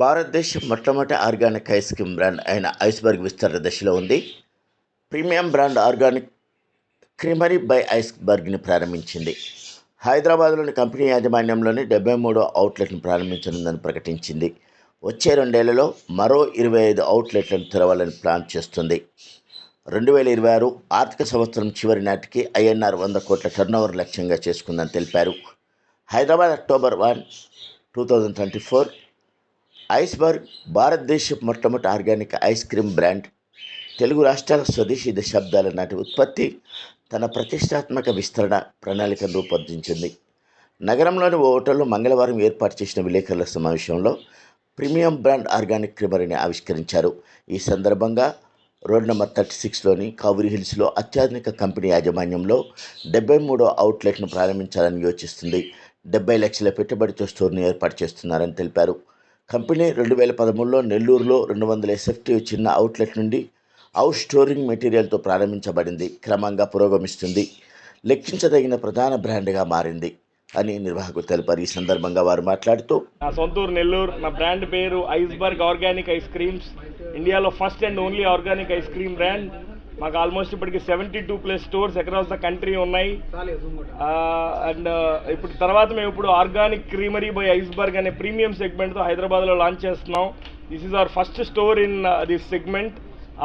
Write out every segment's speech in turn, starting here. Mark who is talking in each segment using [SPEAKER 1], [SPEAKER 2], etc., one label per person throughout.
[SPEAKER 1] భారతదేశం మొట్టమొదటి organic ice cream brand అయిన ఐస్బర్గ్ విస్తరణ దశలో ఉంది. Premium brand organic creamery by ఐస్బర్గ్ని ప్రారంభించింది. హైదరాబాద్లోని కంపెనీ యాజమాన్యంలోని డెబ్బై మూడో అవుట్లెట్ను ప్రారంభించనుందని ప్రకటించింది. వచ్చే రెండేళ్ళలో మరో ఇరవై ఐదు అవుట్లెట్లను తెరవాలని ప్లాన్ చేస్తుంది. రెండు వేల ఇరవై ఆరు ఆర్థిక సంవత్సరం చివరి నాటికి ఐఎన్ఆర్ వంద కోట్ల టర్నోవర్ లక్ష్యంగా చేసుకుందని తెలిపారు. Hyderabad October one two thousand twenty four Iceberg భారతదేశ మొట్టమొదటి organic ice cream brand. Telugu రాష్ట్రాల స్వదేశీ దశాబ్దాల నాటి ఉత్పత్తి తన ప్రతిష్టాత్మక విస్తరణ ప్రణాళికను రూపొందించింది. నగరంలోని ఓ హోటల్లో మంగళవారం ఏర్పాటు చేసిన విలేకరుల సమావేశంలో ప్రీమియం బ్రాండ్ ఆర్గానిక్ క్రీమరీని ఆవిష్కరించారు. ఈ సందర్భంగా రోడ్ నెంబర్ థర్టీ సిక్స్లోని కావురి హిల్స్లో అత్యాధునిక కంపెనీ యాజమాన్యంలో డెబ్బై మూడో అవుట్లెట్ను ప్రారంభించాలని యోచిస్తుంది. డెబ్బై లక్షల పెట్టుబడితో స్టోర్ను ఏర్పాటు చేస్తున్నారని తెలిపారు. కంపెనీ రెండు వేల పదమూడులో నెల్లూరులో రెండు వందల ఎస్ఎఫ్టీ చిన్న అవుట్లెట్ నుండి అవుట్ స్టోరింగ్ మెటీరియల్తో ప్రారంభించబడింది. క్రమంగా పురోగమిస్తుంది. లెక్కించదగిన ప్రధాన బ్రాండ్గా మారింది అని నిర్వాహకులు తెలిపారు. ఈ సందర్భంగా వారు మాట్లాడుతూ
[SPEAKER 2] నా సొంతూరు నెల్లూరు నా బ్రాండ్ పేరు ఐస్బర్గ్ ఆర్గానిక్ ఐస్ క్రీమ్స్. ఇండియాలో first and only organic ice cream brand. మాకు ఆల్మోస్ట్ ఇప్పటికి seventy two plus stores across the country ఉన్నాయి అండ్ ఇప్పుడు తర్వాత మేము ఇప్పుడు ఆర్గానిక్ క్రీమరీ బై ఐస్బర్గ్ అనే ప్రీమియం సెగ్మెంట్తో హైదరాబాద్లో లాంచ్ చేస్తున్నాం. This is our first store in this segment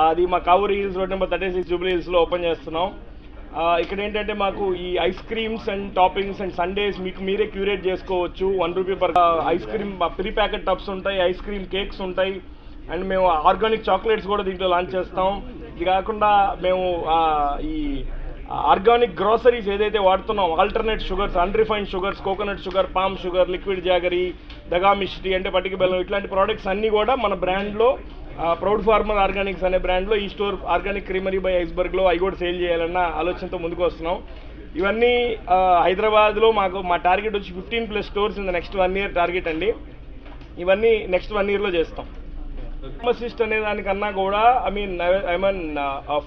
[SPEAKER 2] అది మా Kavuri hills road number thirty six Jubilee హిల్స్లో ఓపెన్ చేస్తున్నాం. ఇక్కడ ఏంటంటే మాకు ఈ ice creams and toppings and sundaes మీకు మీరే క్యూరేట్ చేసుకోవచ్చు. One rupee per ice cream pre packet tubs ఉంటాయి ఐస్ క్రీమ్ కేక్స్ ఉంటాయి. అండ్ మేము ఆర్గానిక్ చాక్లెట్స్ కూడా దీంట్లో లాంచ్ చేస్తాం. ఇది కాకుండా మేము ఈ ఆర్గానిక్ గ్రోసరీస్ ఏదైతే వాడుతున్నాం alternate sugars unrefined sugars coconut sugar palm sugar liquid jaggery దగా అంటే పటిక బెల్లం ఇట్లాంటి ప్రోడక్ట్స్ అన్నీ కూడా మన బ్రాండ్లో ప్రౌడ్ ఫార్మర్ ఆర్గానిక్స్ అనే బ్రాండ్లో ఈ స్టోర్ ఆర్గానిక్ క్రీమరీ బై ఐస్బర్గ్లో అవి కూడా సేల్ చేయాలన్న ఆలోచనతో ముందుకు వస్తున్నాం. ఇవన్నీ హైదరాబాద్లో మాకు మా టార్గెట్ వచ్చి fifteen plus stores in the next one year target అండి. ఇవన్నీ నెక్స్ట్ వన్ ఇయర్లో చేస్తాం. ఫార్మసిస్ట్ అనే దానికన్నా కూడా I mean I mean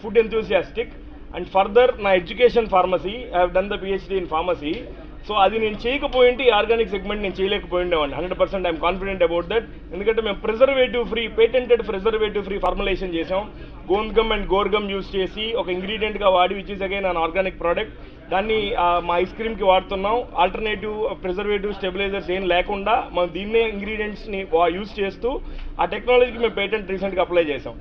[SPEAKER 2] food enthusiastic and further నా education pharmacy I have done the PhD in pharmacy so అది నేను చేయకపోయింటే ఆర్గానిక్ సెగ్మెంట్ నేను చేయలేకపోయిండేవాడిని. Hundred percent I'm confident about that. ఎందుకంటే మేము preservative free patented preservative free formulation చేసాం గోంద్గమ్ and guar gum use చేసి ఒక ఇంగ్రీడియంట్గా వాడి which is again organic product దాన్ని మా ఐస్ క్రీమ్కి వాడుతున్నాం. ఆల్టర్నేటివ్ ప్రిజర్వేటివ్ స్టెబిలైజర్స్ ఏం లేకుండా మనం దీన్నే ఇంగ్రీడియంట్స్ని యూస్ చేస్తూ ఆ టెక్నాలజీకి మేము పేటెంట్ రీసెంట్గా అప్లై చేసాం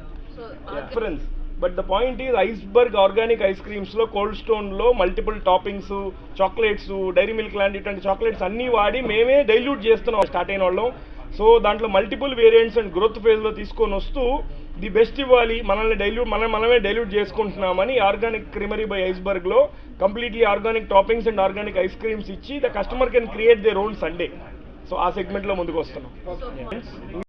[SPEAKER 2] difference but the point is Iceberg organic ice క్రీమ్స్లో cold స్టోన్లో multiple toppings chocolates Dairy Milk లాంటి ఇటువంటి చాక్లెట్స్ అన్నీ వాడి మేమే డైల్యూట్ చేస్తున్నాం స్టార్ట్ అయిన వాళ్ళం. సో దాంట్లో మల్టిపుల్ వేరియంట్స్ అండ్ గ్రోత్ ఫేజ్లో తీసుకొని వస్తూ ది బెస్ట్ ఇవ్వాలి మనల్ని డైల్యూట్ మనం మనమే డైల్యూట్ చేసుకుంటున్నామని organic creamery by ఐస్బర్గ్లో completely organic toppings and organic ice creams ఇచ్చి the customer can create their own sundae so ఆ సెగ్మెంట్లో ముందుకు వస్తున్నాం.